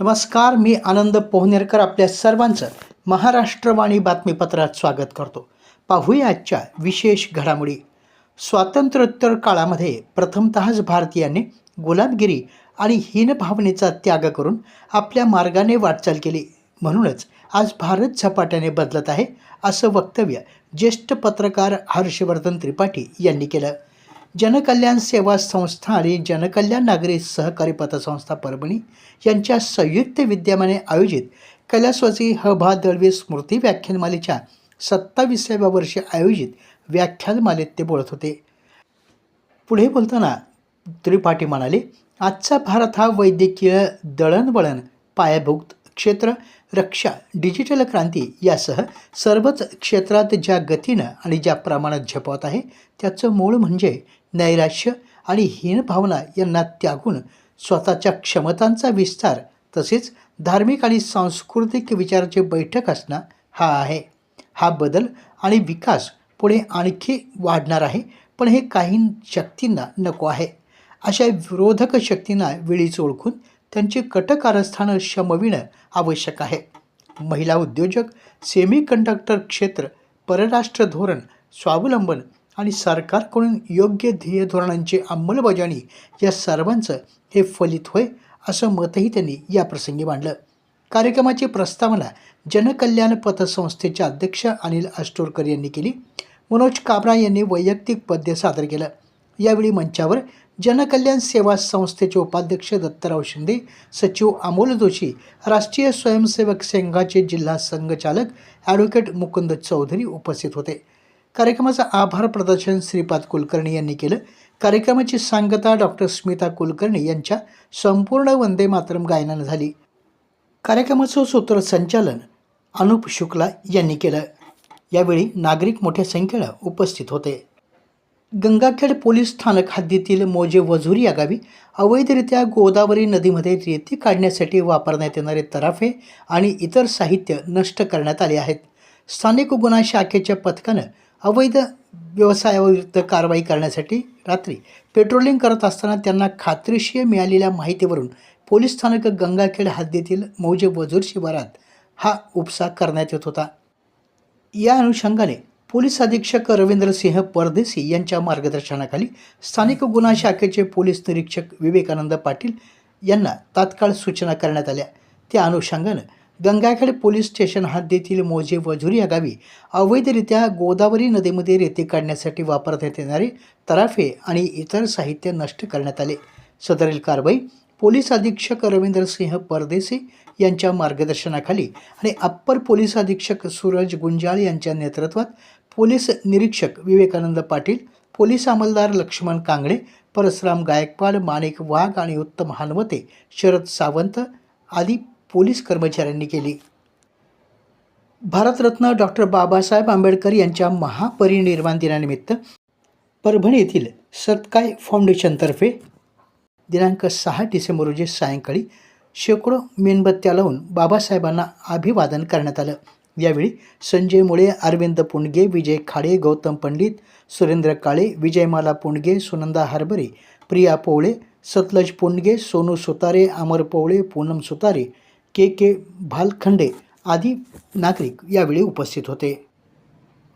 नमस्कार मी आनंद पोहनेरकर आपल्या सर्वांचं महाराष्ट्रवाणी बातमीपत्रात स्वागत करतो. पाहूया आजच्या विशेष घडामोडी. स्वातंत्र्योत्तर काळामध्ये प्रथमतःच भारतीयांनी गुलामगिरी आणि हीन भावनेचा त्याग करून आपल्या मार्गाने वाटचाल केली. म्हणूनच आज भारत झपाट्याने बदलत आहे असं वक्तव्य ज्येष्ठ पत्रकार हर्षवर्धन त्रिपाठी यांनी केलं. जनकल्याण सेवा संस्था आणि जनकल्याण नागरी सहकारी पतसंस्था परभणी यांच्या संयुक्त विद्यमाने आयोजित कैलासवासी ह भा दळवी स्मृती व्याख्यानमालेच्या सत्ताविसाव्या वर्षी आयोजित व्याख्यानमालेत ते बोलत होते. पुढे बोलताना त्रिपाठी म्हणाले आजचा भारत हा वैद्यकीय दळणवळण पायाभूत क्षेत्र रक्षा डिजिटल क्रांती यासह सर्वच क्षेत्रात ज्या गतीनं आणि ज्या प्रमाणात झपावत आहे त्याचं मूळ म्हणजे नैराश्य आणि हीन भावना यांना त्यागून स्वतःच्या क्षमतांचा विस्तार तसेच धार्मिक आणि सांस्कृतिक विचाराचे बैठक असणं हा आहे. हा बदल आणि विकास पुढे आणखी वाढणार आहे पण हे काही शक्तींना नको आहे. अशा विरोधक शक्तींना वेळीच ओळखून त्यांची कटकारस्थानं शमविणं आवश्यक आहे. महिला उद्योजक सेमी कंडक्टर क्षेत्र परराष्ट्र धोरण स्वावलंबन आणि सरकारकडून योग्य ध्येय धोरणांची अंमलबजावणी या सर्वांचं हे फलित होय असं मतही त्यांनी याप्रसंगी मांडलं. कार्यक्रमाची प्रस्तावना जनकल्याण पतसंस्थेचे अध्यक्ष अनिल अष्टोरकर यांनी केली. मनोज काबरा यांनी वैयक्तिक पद्य सादर केलं. यावेळी मंचावर जनकल्याण सेवा संस्थेचे उपाध्यक्ष दत्तराव शिंदे सचिव अमोल जोशी राष्ट्रीय स्वयंसेवक संघाचे जिल्हा संघचालक ॲडव्होकेट मुकुंद चौधरी उपस्थित होते. कार्यक्रमाचं आभार प्रदर्शन श्रीपाद कुलकर्णी यांनी केलं. कार्यक्रमाची सांगता डॉक्टर स्मिता कुलकर्णी यांच्या संपूर्ण वंदे मातरम गायनानं झाली. कार्यक्रमाचं सूत्रसंचालन अनुप शुक्ला यांनी केलं. यावेळी नागरिक मोठ्या संख्येनं उपस्थित होते. गंगाखेड पोलीस स्थानक हद्दीतील मोजे वझुरी या गावी अवैधरित्या गोदावरी नदीमध्ये रेती काढण्यासाठी वापरण्यात येणारे तराफे आणि इतर साहित्य नष्ट करण्यात आले आहेत. स्थानिक गुन्हा शाखेच्या पथकानं अवैध व्यवसायाविरुद्ध कारवाई करण्यासाठी रात्री पेट्रोलिंग करत असताना त्यांना खात्रीशीर मिळालेल्या माहितीवरून पोलीस स्थानक गंगाखेड हद्दीतील मौजे वजूर शिवारात हा उपसा करण्यात येत होता. या अनुषंगाने पोलीस अधीक्षक रवींद्र सिंह परदेसी यांच्या मार्गदर्शनाखाली स्थानिक गुन्हा शाखेचे पोलीस निरीक्षक विवेकानंद पाटील यांना तात्काळ सूचना करण्यात आल्या. त्या अनुषंगानं गंगाखेड पोलीस स्टेशन हद्दीतील मोजे वझुरी या गावी अवैधरित्या गोदावरी नदीमध्ये रेती काढण्यासाठी वापरण्यात येणारे तराफे आणि इतर साहित्य नष्ट करण्यात आले. सदरील कारवाई पोलीस अधीक्षक रवींद्रसिंह परदेसी यांच्या मार्गदर्शनाखाली आणि अप्पर पोलीस अधीक्षक सूरज गुंजाळ यांच्या नेतृत्वात पोलीस निरीक्षक विवेकानंद पाटील पोलीस अंमलदार लक्ष्मण कांगडे परशुराम गायकवाड माणिक वाघ आणि उत्तम हानवते शरद सावंत आदी पोलीस कर्मचाऱ्यांनी केली. भारतरत्न डॉक्टर बाबासाहेब आंबेडकर यांच्या महापरिनिर्वाण दिनानिमित्त परभणी येथील सत्काय फाउंडेशनतर्फे दिनांक सहा डिसेंबर रोजी सायंकाळी शेकडो मेणबत्त्या लावून बाबासाहेबांना अभिवादन करण्यात आलं. यावेळी संजय मुळे अरविंद पुंडगे विजय खाडे गौतम पंडित सुरेंद्र काळे विजयमाला पुंडगे सुनंदा हरबरे प्रिया पोवळे सतलज पुंडगे सोनू सुतारे अमर पोवळे पूनम सुतारे के के भालखंडे आदी नागरिक यावेळी उपस्थित होते.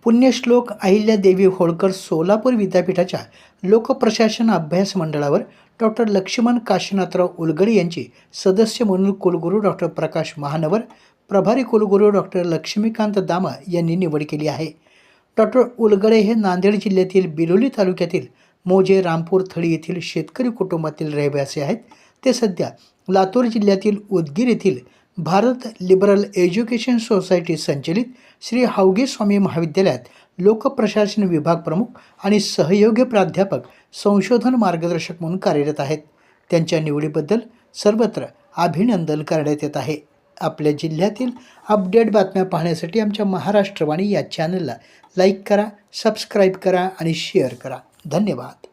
पुण्यश्लोक अहिल्यादेवी होळकर सोलापूर विद्यापीठाच्या लोकप्रशासन अभ्यास मंडळावर डॉक्टर लक्ष्मण काशीनाथराव उलगडे यांची सदस्य म्हणून कुलगुरू डॉक्टर प्रकाश महानवर प्रभारी कुलगुरू डॉक्टर लक्ष्मीकांत दामा यांनी निवड केली आहे. डॉक्टर उलगडे हे नांदेड जिल्ह्यातील बिलोली तालुक्यातील मोजे रामपूर थळी येथील शेतकरी कुटुंबातील रहिवासी आहेत. ते सध्या लातूर जिल्ह्यातील उदगीर येथील भारत लिबरल एज्युकेशन सोसायटी संचलित श्री हावगे स्वामी महाविद्यालयात लोकप्रशासन विभाग प्रमुख आणि सहयोगी प्राध्यापक संशोधन मार्गदर्शक म्हणून कार्यरत आहेत. त्यांच्या निवडीबद्दल सर्वत्र अभिनंदन करण्यात येत आहे. आपल्या जिल्ह्यातील अपडेट बातम्या पाहण्यासाठी आमच्या महाराष्ट्रवाणी या चॅनलला लाईक करा सबस्क्राईब करा आणि शेअर करा. धन्यवाद.